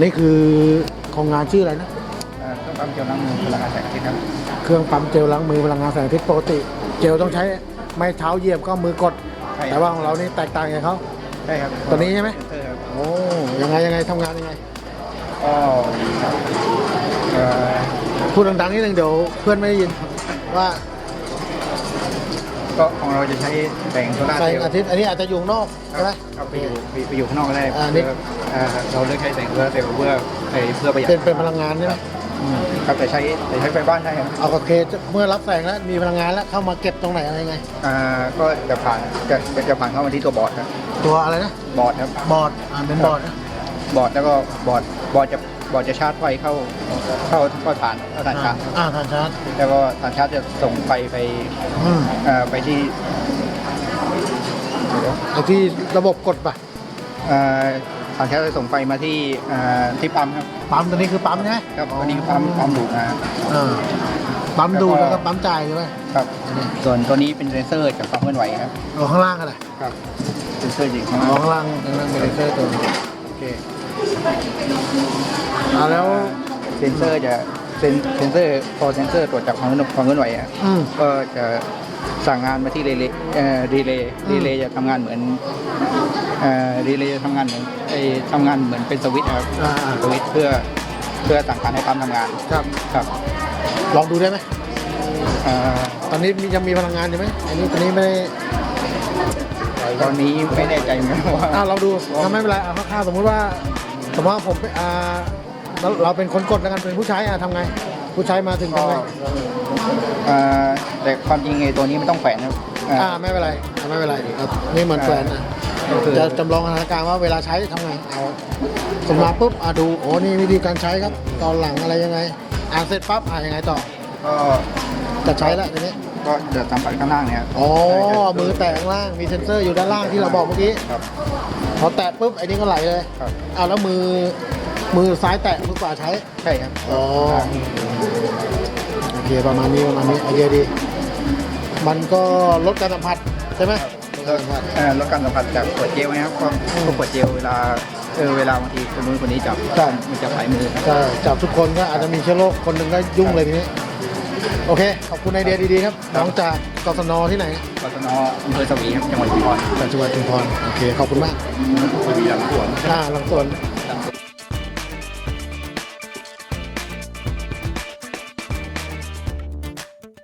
นี่คือของงานชื่ออะไรนะเอ่อเครื่องปั๊มเจลล้างมือพลังงานแสงอาทิตย์ครับเครื่องปั๊มเจลล้างมือพลังงานแสงอาทิตย์ปกติ เจลต้องใช้ไม้เท้าเหยียบก็มือกด ใช่ครับแต่ว่าของเรานี่แตกต่างจากเขา ใช่ครับตัวนี้ใช่ไหม เซนเซอร์ครับโอ้ยังไงยังไงทำงานยังไง ก็เอ่อพูดดังๆนิดนึงเดี๋ยวเพื่อนไม่ได้ยินว่า ก็ของเราจะใช้แสงโซลาร์แสเซงลล์อาทิตย์อันนี้อาจจะอยู่ข้างนอกใช่ไหม เอาไปอยู่ไปไปอยู่ข้างนอกก็ได้อ่านี่ เพื่อเอ่อเราเลือกใช้แสงโซลาร์เซลล์เพื่อไปเพื่อประหยัดเป็นเป็นพลังงานใช่ไหมครับแต่ใช้แต่ใช้ไฟบ้านได้ครับเอาโอเคเมื่อรับแสงแล้วมีพลังงานแล้วเข้ามาเก็บตรงไหนอะไรยังไง อ่าก็จะผ่านจะจะจะผ่านเข้ามาที่ตัวบอร์ดครับตัวอะไรนะบอร์ดครับ บอร์ดอ่าเป็นบอร์ดนะบอร์ดแล้วก็บอร์ดบอร์ดจะ บอร์ดจะชาร์จไฟเข้าเข้าเข้าฐานเข้าฐานชาร์จอ่าฐานชาร์จแล้วก็ฐานชาร์จจะส่งไฟไปอืมเอ่อไปที่ไอ้ที่ระบบกดป่ะเอ่อฐานชาร์จจะส่งไฟมาที่เอ่อที่ปั๊มครับปั๊มตัวนี้คือปั๊มใช่ไหมครับวันนี้ปั๊มปั๊มดูดนะอ่าปั๊มดูดแล้แล้ววก็ก็ปั๊มจ่ายใช่ไหมครับ ส่วนตัวนี้เป็นเซนเซอร์จากความเคลื่อนไหวครับ เอาข้างล่างกันเลยครับ เซนเซอร์อยู่ข้างเอาล่างข้างล่างข้างล่างเป็นเลเซอร์ตัวนี้โอเค อ่าแล้วเซนเซอร์จะเซนเซนเซอร์พอเซนเซอร์ตรวจจับความเคลื่อนความเคลื่อนไหวอะอืม ก็จะสั่งงานมาที่เรเลเอ่อรีเลย์อืมรีเลย์จะทำงานเหมือนเอ่อรีเลย์จะทำงานเหมือนไอ้ทำงานเหมือนเป็นสวิตช์ครับอ่าอ่า สวิตช์เพื่อเพื่อสั่งการให้ปั๊มทำงานครับ ครับลองดูได้ไหม เอ่อตอนนี้มียังมีพลังงานอยู่ไหมอันนี้ตอนนี้ไม่ได้ตอนนี้ไม่แน่ใจเหมือนกันว่า อ่าเราดูถ้าไม่เป็นไรเอาคร่าวๆสมมติว่า สมมติว่าผมเป็นอ่าเราเราเป็นคนกดแล้วกันเป็นผู้ใช้อะทำไง ผู้ใช้มาถึงทำไงเอ่อแต่ความจริงไอ้ตัวนี้ไม่ต้องแขวนครับเอ่ออ่าไม่เป็นไรอ่าไม่เป็นไรครับนี่เหมือนแฟนอะก็คือจะจำลองสถานการณ์ว่าเวลาใช้ทำไงเอาสมมาปุ๊บอะดูโอ้นี่วิธีการใช้ครับ ตอนหลังอะไรยังไง อ่านเสร็จปั๊บอ่ายังไงต่อก็จะใช้แล้วทีนี้ ก็จะสัมผัสข้างล่างเนี่ยครับอ๋อ มือแตะข้างล่าง มีเซ็นเซอร์อยู่ด้านล่างที่เราบอกเมื่อกี้ ครับ พอแตะปุ๊บไอ้นี่ก็ไหลเลยครับ อ้าวแล้วมือ มือซ้ายแตะมือขวาใช้ ใช่ครับ อ๋อ โอเคประมาณนี้ประมาณนี้ไอเดียดี มันก็ลดการสัมผัสใช่ไหมลดการสัมผัส เอ่อลดการสัมผัสจากขวดเจลนะครับก็อืมพวกขวดเจลเวลาเออเวลาบางทีคนนู้นคนนี้จับใช่มันจะหายมือครับใช่จับทุกคนก็อาจจะมีเชื้อโรคคนหนึ่งก็ยุ่งเลยทีนี้ โอเค ขอบคุณไอเดียดีๆครับ น้องจากกศนที่ไหนกศนอำเภอสวีครับจังหวัดชุมพรจากจังหวัดชุมพร โอเค ขอบคุณมากสวีหลังสวนอ่าหลังสวน